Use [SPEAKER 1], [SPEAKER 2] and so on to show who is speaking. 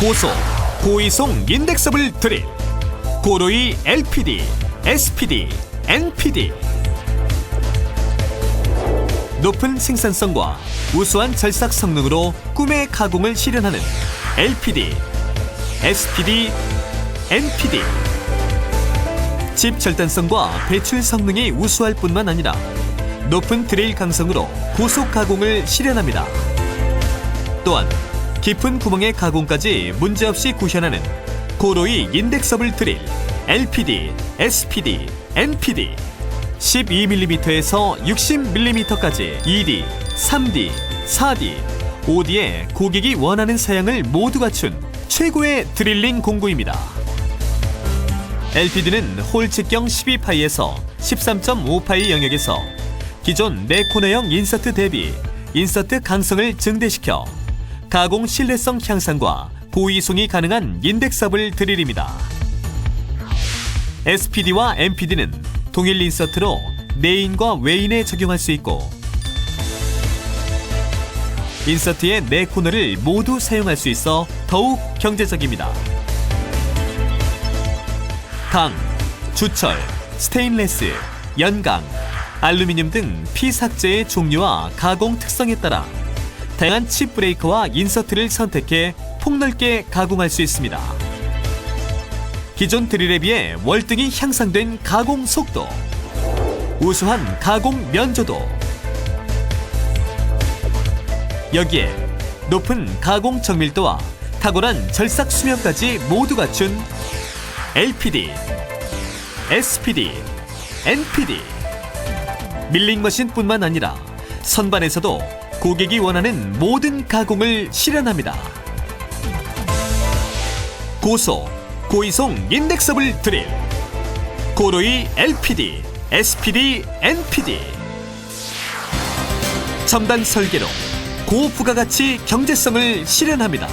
[SPEAKER 1] 고소, 고이송 인덱서블 드릴, 고로이 LPD, SPD, NPD. 높은 생산성과 우수한 절삭 성능으로 꿈의 가공을 실현하는 LPD, SPD, NPD. 집 절단성과 배출 성능이 우수할 뿐만 아니라 높은 드레일 강성으로 고속 가공을 실현합니다. 또한 깊은 구멍의 가공까지 문제없이 구현하는 고로이 인덱서블 드릴 LPD, SPD, NPD 12mm에서 60mm까지 2D, 3D, 4D, 5D의 고객이 원하는 사양을 모두 갖춘 최고의 드릴링 공구입니다. LPD는 홀 직경 12파이에서 13.5파이 영역에서 기존 4코너형 인서트 대비 인서트 강성을 증대시켜 가공 신뢰성 향상과 고이송이 가능한 인덱서블 드릴입니다. SPD와 MPD는 동일 인서트로 내인과 외인에 적용할 수 있고 인서트의 네 코너를 모두 사용할 수 있어 더욱 경제적입니다. 강, 주철, 스테인레스, 연강, 알루미늄 등 피삭제의 종류와 가공 특성에 따라 다양한 칩 브레이커와 인서트를 선택해 폭넓게 가공할 수 있습니다. 기존 드릴에 비해 월등히 향상된 가공 속도, 우수한 가공 면조도, 여기에 높은 가공 정밀도와 탁월한 절삭 수명까지 모두 갖춘 LPD, SPD, NPD 밀링 머신뿐만 아니라 선반에서도 고객이 원하는 모든 가공을 실현합니다. 고소, 고이송 인덱서블 드릴 고로이 LPD, SPD, NPD 첨단 설계로 고부가가치 경제성을 실현합니다.